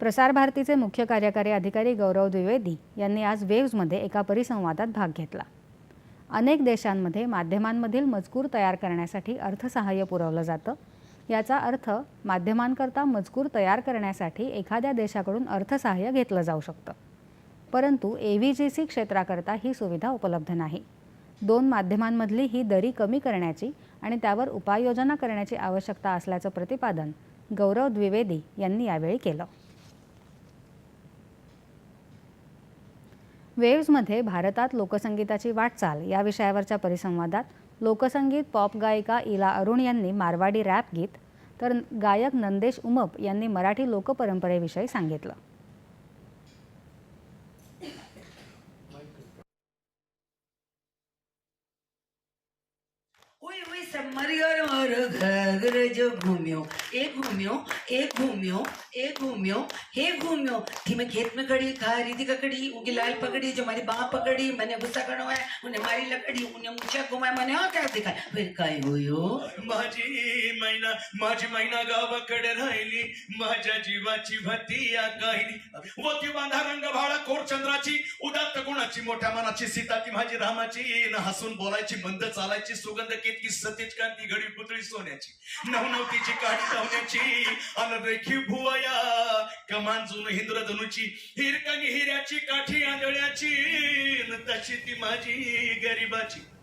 प्रसार भारतीचे मुख्य कार्यकारी अधिकारी गौरव द्विवेदी यांनी आज वेव्हजमध्ये एका परिसंवादात भाग घेतला. अनेक देशांमध्ये माध्यमांमधील मजकूर तयार करण्यासाठी अर्थसहाय्य पुरवलं जातं. याचा अर्थ माध्यमांकरता मजकूर तयार करण्यासाठी एखाद्या देशाकडून अर्थसहाय्य घेतलं जाऊ शकतं. परंतु ए व्ही जी सी क्षेत्राकरता ही सुविधा उपलब्ध नाही. दोन माध्यमांमधली ही दरी कमी करण्याची आणि त्यावर उपाययोजना करण्याची आवश्यकता असल्याचं प्रतिपादन गौरव द्विवेदी यांनी यावेळी केलं. वेव्हजमध्ये भारतात लोकसंगीताची वाटचाल या विषयावरच्या परिसंवादात लोकसंगीत पॉप गायिका इला अरुण यांनी मारवाडी रॅप गीत तर गायक नंदेश उमप यांनी मराठी लोकपरंपरेविषयी सांगितलं. ओए ओए सम्मरियर और घगर जो घूमियो ए घूमियो ए घूमियो ए घूमियो हे घूमियो। थी मैं खेत में खड़ी खा रही थी ककड़ी उनकी लाल पकड़ी जो हमारी बाँ पकड़ी मैंने गुस्सा है उन्हें मारी लकड़ी उन्हें मुझे घुमाया मैंने और क्या दिखा फिर काय हुयो हो? माझी मैना माझी मैना गावाकडे राहिली माझ्या जीवाची भती या गायली वती बांधा रंग भाळा कोर चंद्राची उदात्त गुणाची मोठ्या मनाची सीता ती माझी रामाची. न हसून बोलायची मंद चालायची सुगंध केतकी सतेज कांती घडी पुतळी सोन्याची. नवनवतीची काठी धावण्याची. अनदेखी भुवया. कमान जुन इंद्रधनुची हिरकणी हिऱ्याची काठी आंधळ्याची. न तशी ती माझी गरिबाची.